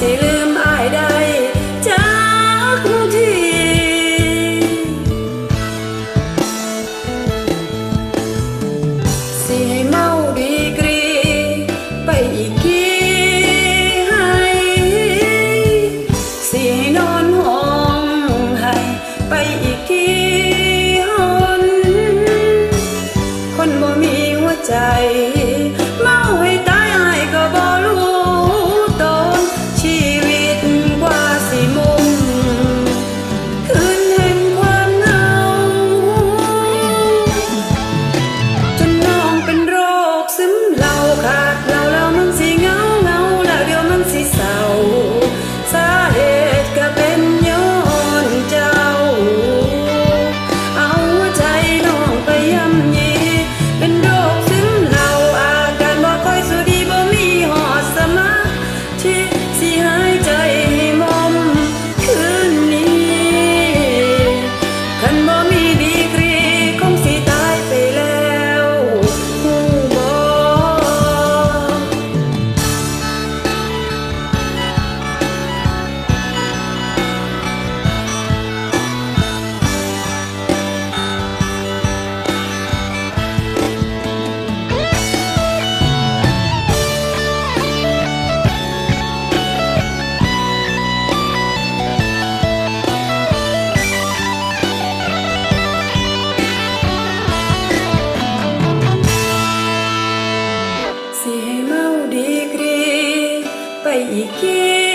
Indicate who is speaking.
Speaker 1: sailor ไ